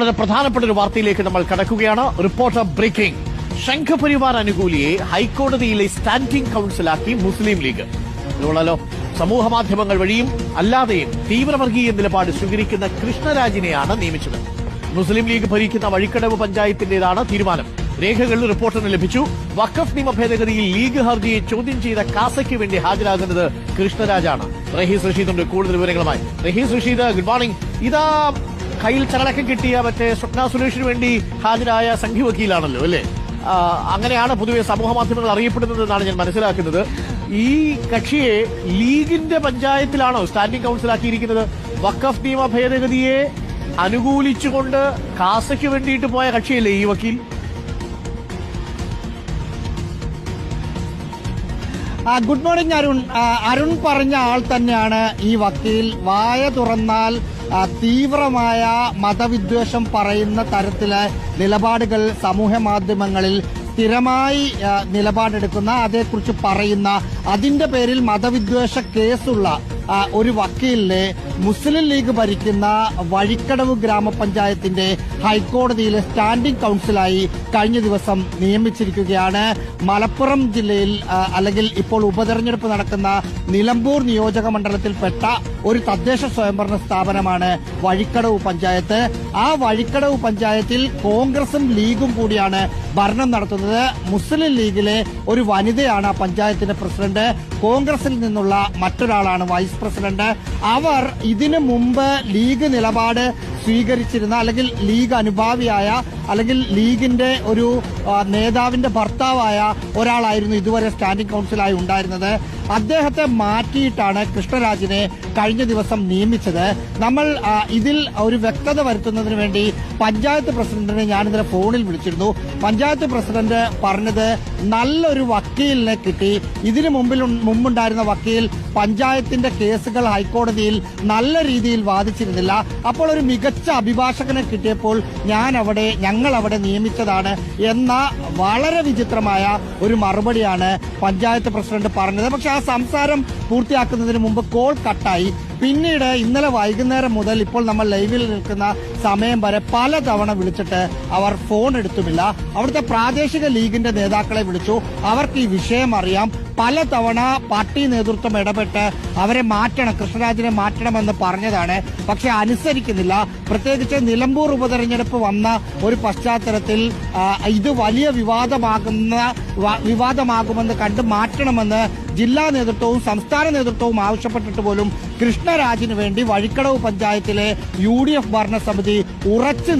വളരെ പ്രധാനപ്പെട്ട ഒരു വാർത്തയിലേക്ക് നമ്മൾ കടക്കുകയാണ്. Reporter breaking. ശംഖപരിവാർ അനുകൂലിയെ ഹൈക്കോടതിയിലെ സ്റ്റാൻഡിംഗ് കൌൺസിലാക്കി മുസ്ലിം ലീഗ്. ഇതുകൊള്ളാലോ സമൂഹ മാധ്യമങ്ങൾ വഴിയും അല്ലാതെയും തീവ്രവർഗീയ നിലപാട് സ്വീകരിക്കുന്ന കൃഷ്ണരാജിനെയാണ് നിയമിച്ചത്. മുസ്ലിം ലീഗ് ഭരിക്കുന്ന വഴിക്കടവ് പഞ്ചായത്തിന്റേതാണ് തീരുമാനം. രേഖകളിൽ റിപ്പോർട്ടിന് ലഭിച്ചു. വഖഫ് നിയമ ഭേദഗതിയിൽ ലീഗ് ഹർജിയെ ചോദ്യം ചെയ്ത കാസയ്ക്ക് വേണ്ടി ഹാജരാകുന്നത് കൃഷ്ണരാജാണ്. റഹീസ് റഷീദുണ്ട്. കൂടുതൽ വിവരങ്ങളുമായി. റഹീസ് റഷീദ് ഗുഡ് മോർണിംഗ് ഇതാ കയ്യിൽ ചരടക്കം കിട്ടിയ മറ്റേ സ്വപ്ന സുരേഷിന് വേണ്ടി ഹാജരായ സംഘി വക്കീലാണല്ലോ അല്ലേ? അങ്ങനെയാണ് പൊതുവെ സമൂഹ മാധ്യമങ്ങൾ അറിയപ്പെടുന്നത് എന്നാണ് ഞാൻ മനസ്സിലാക്കുന്നത്. ഈ കക്ഷിയെ ലീഗിന്റെ പഞ്ചായത്തിലാണോ സ്റ്റാൻഡിംഗ് കൗൺസിലാക്കിയിരിക്കുന്നത്? വഖഫ് നിയമ ഭേദഗതിയെ അനുകൂലിച്ചുകൊണ്ട് കാസയ്ക്ക് വേണ്ടിയിട്ട് പോയ കക്ഷിയല്ലേ ഈ വക്കീൽ? Good morning Arun. അരുൺ പറഞ്ഞ ആൾ തന്നെയാണ് ഈ വക്കീൽ. വായ തുറന്നാൽ തീവ്രമായ മതവിദ്വേഷം പറയുന്ന തരത്തിലെ നിലപാടുകൾ സമൂഹ മാധ്യമങ്ങളിൽ സ്ഥിരമായി നിലപാടെടുക്കുന്ന അതേക്കുറിച്ച് പറയുന്ന അതിന്റെ പേരിൽ മതവിദ്വേഷ കേസുള്ള ഒരു വക്കീലിനെ മുസ്ലിം ലീഗ് ഭരിക്കുന്ന വഴിക്കടവ് ഗ്രാമപഞ്ചായത്തിന്റെ ഹൈക്കോടതിയിലെ സ്റ്റാൻഡിംഗ് കൌൺസിലായി കഴിഞ്ഞ ദിവസം നിയമിച്ചിരിക്കുകയാണ്. മലപ്പുറം ജില്ലയിൽ അല്ലെങ്കിൽ ഇപ്പോൾ ഉപതെരഞ്ഞെടുപ്പ് നടക്കുന്ന നിലമ്പൂർ നിയോജക മണ്ഡലത്തിൽപ്പെട്ട ഒരു തദ്ദേശ സ്വയംഭരണ സ്ഥാപനമാണ് വഴിക്കടവ് പഞ്ചായത്ത്. ആ വഴിക്കടവ് പഞ്ചായത്തിൽ കോൺഗ്രസും ലീഗും കൂടിയാണ് ഭരണം നടത്തുന്നത്. മുസ്ലിം ലീഗിലെ ഒരു വനിതയാണ് ആ പഞ്ചായത്തിന്റെ പ്രസിഡന്റ്. കോൺഗ്രസിൽ നിന്നുള്ള മറ്റൊരാളാണ് വൈസ് പ്രസിഡന്റ്. അവർ ഇതിനു മുമ്പ് ലീഗ് നിലപാട് സ്വീകരിച്ചിരുന്ന അല്ലെങ്കിൽ ലീഗ് അനുഭാവിയായ അല്ലെങ്കിൽ ലീഗിന്റെ ഒരു നേതാവിന്റെ ഭർത്താവായ ഒരാളായിരുന്നു ഇതുവരെ സ്റ്റാൻഡിംഗ് കൗൺസിലായി ഉണ്ടായിരുന്നത്. അദ്ദേഹത്തെ മാറ്റിയിട്ടാണ് കൃഷ്ണരാജിനെ കഴിഞ്ഞ ദിവസം നിയമിച്ചത്. നമ്മൾ ഇതിൽ ഒരു വ്യക്തത വരുത്തുന്നതിന് വേണ്ടി പഞ്ചായത്ത് പ്രസിഡന്റിനെ ഞാനിന്നലെ ഫോണിൽ വിളിച്ചിരുന്നു. പഞ്ചായത്ത് പ്രസിഡന്റ് പറഞ്ഞത് നല്ലൊരു വക്കീലിനെ കിട്ടി. ഇതിനു മുമ്പിൽ മുമ്പുണ്ടായിരുന്ന വക്കീൽ പഞ്ചായത്തിന്റെ കേസുകൾ ഹൈക്കോടതിയിൽ നല്ല രീതിയിൽ വാദിച്ചിരുന്നില്ല. അപ്പോൾ ഒരു മികച്ച അഭിഭാഷകനെ കിട്ടിയപ്പോൾ ഞാൻ അവിടെ ഞങ്ങൾ അവിടെ നിയമിച്ചതാണ് എന്ന വളരെ വിചിത്രമായ ഒരു മറുപടിയാണ് പഞ്ചായത്ത് പ്രസിഡന്റ് പറഞ്ഞത്. പക്ഷെ ആ സംസാരം പൂർത്തിയാക്കുന്നതിന് മുമ്പ് കോൾ കട്ടായി പിന്നീട് ഇന്നലെ വൈകുന്നേരം മുതൽ ഇപ്പോൾ നമ്മൾ ലൈവിൽ നിൽക്കുന്ന സമയം വരെ പലതവണ വിളിച്ചിട്ട് അവർ ഫോൺ എടുത്തുമില്ല. അവിടുത്തെ പ്രാദേശിക ലീഗിന്റെ നേതാക്കളെ വിളിച്ചു. അവർക്ക് ഈ വിഷയം അറിയാം. പലതവണ പാർട്ടി നേതൃത്വം ഇടപെട്ട് അവരെ മാറ്റണം കൃഷ്ണരാജിനെ മാറ്റണമെന്ന് പറഞ്ഞതാണ്. പക്ഷെ അനുസരിക്കുന്നില്ല. പ്രത്യേകിച്ച് നിലമ്പൂർ ഉപതെരഞ്ഞെടുപ്പ് വന്ന ഒരു പശ്ചാത്തലത്തിൽ ഇത് വലിയ വിവാദമാകുന്ന വിവാദമാകുമെന്ന് കണ്ട് മാറ്റണമെന്ന് ജില്ലാ നേതൃത്വവും സംസ്ഥാന നേതൃത്വവും ആവശ്യപ്പെട്ടിട്ട് പോലും കൃഷ്ണരാജിന് വേണ്ടി വഴിക്കടവ് പഞ്ചായത്തിലെ യു ഡി എഫ് ഭരണസമിതി ഉറച്ചു